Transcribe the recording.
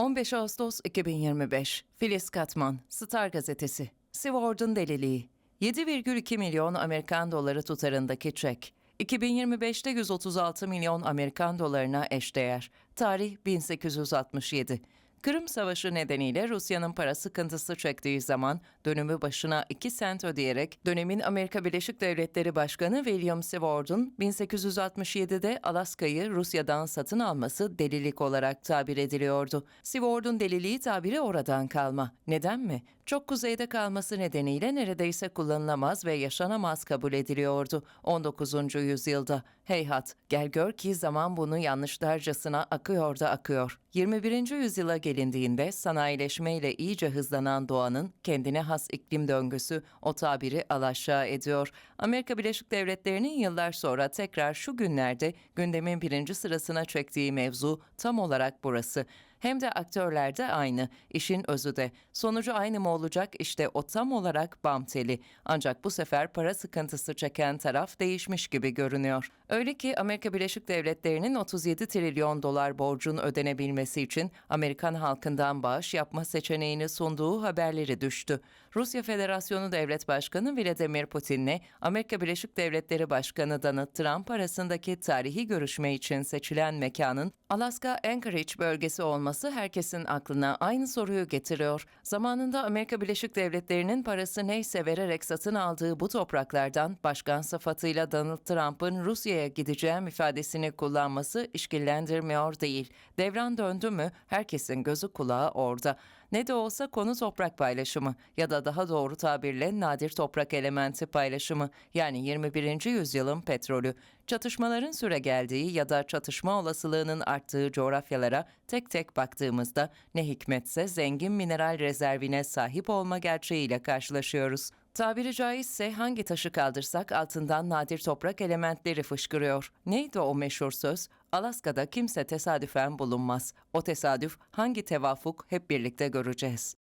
15 Ağustos 2025 Filiz Katman, Star Gazetesi, Seward'ın deliliği, 7,2 milyon Amerikan doları tutarındaki çek, 2025'te 136 milyon Amerikan dolarına eşdeğer, tarih 1867. Kırım Savaşı nedeniyle Rusya'nın para sıkıntısı çektiği zaman dönümü başına 2 sent ödeyerek dönemin Amerika Birleşik Devletleri Başkanı William Seward'un 1867'de Alaska'yı Rusya'dan satın alması delilik olarak tabir ediliyordu. Seward'un deliliği tabiri oradan kalma. Neden mi? Çok kuzeyde kalması nedeniyle neredeyse kullanılamaz ve yaşanamaz kabul ediliyordu 19. yüzyılda. Heyhat, gel gör ki zaman bunu yanlışlarcasına akıyor da akıyor. 21. yüzyıla gelindiğinde sanayileşmeyle iyice hızlanan doğanın kendine has iklim döngüsü o tabiri alaşağı ediyor. Amerika Birleşik Devletleri'nin yıllar sonra tekrar şu günlerde gündemin birinci sırasına çektiği mevzu tam olarak burası. Hem de aktörler de aynı, işin özü de. Sonucu aynı mı olacak işte o tam olarak bam teli. Ancak bu sefer para sıkıntısı çeken taraf değişmiş gibi görünüyor. Öyle ki Amerika Birleşik Devletleri'nin 37 trilyon dolar borcun ödenebilmesi için Amerikan halkından bağış yapma seçeneğini sunduğu haberleri düştü. Rusya Federasyonu Devlet Başkanı Vladimir Putin'le Amerika Birleşik Devletleri Başkanı Donald Trump arasındaki tarihi görüşme için seçilen mekanın Alaska Anchorage bölgesi olması herkesin aklına aynı soruyu getiriyor. Zamanında Amerika Birleşik Devletleri'nin parası neyse vererek satın aldığı bu topraklardan başkan sıfatıyla Donald Trump'ın Rusya'ya gideceğim ifadesini kullanması işkillendirmiyor değil. Devran döndü mü herkesin gözü kulağı orada. Ne de olsa konu toprak paylaşımı ya da daha doğru tabirle nadir toprak elementi paylaşımı yani 21. yüzyılın petrolü. Çatışmaların süre geldiği ya da çatışma olasılığının arttığı coğrafyalara tek tek baktığımızda ne hikmetse zengin mineral rezervine sahip olma gerçeğiyle karşılaşıyoruz. Tabiri caizse hangi taşı kaldırsak altından nadir toprak elementleri fışkırıyor. Neydi o meşhur söz? Alaska'da kimse tesadüfen bulunmaz. O tesadüf hangi tevafuk hep birlikte göreceğiz.